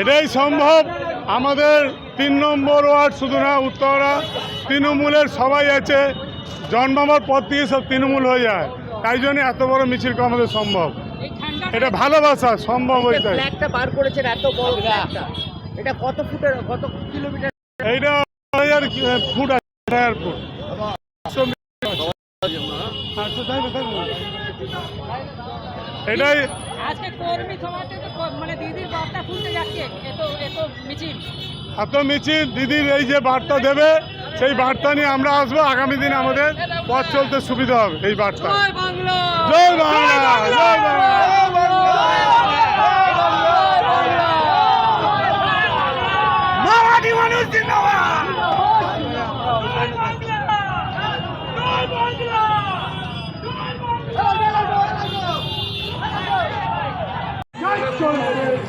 এটাই সম্ভব। আমাদের তিন নম্বর ওয়ার্ড শুধু না উত্তরা তৃণমূলের সবাই আছে। জন্মাবার পর থেকে সব তৃণমূল হয়ে যায়। তাই জন্য এত বড় মিছিল করা আমাদের সম্ভব। এটা ভালোবাসা সম্ভব হয়ে ফ্ল্যাগটা বার করেছেন এত বড় এটা কত ফুটের কত কিলোমিটার? এইটা হাজার ফুট আছে হাজার ফুট। এটাই আজকে কর্মী সমাজ মানে দিদির বার্তা যাচ্ছে এত এত মিছিল। এত মিছিল দিদির এই যে বার্তা দেবে সেই বার্তা নিয়ে আমরা আসব। আগামী দিনে আমাদের পথ চলতে সুবিধা হবে এই বার্তা। জয় বাংলা! জয় বাংলা! মারাঠি মানুষ জিন্দাবাদ!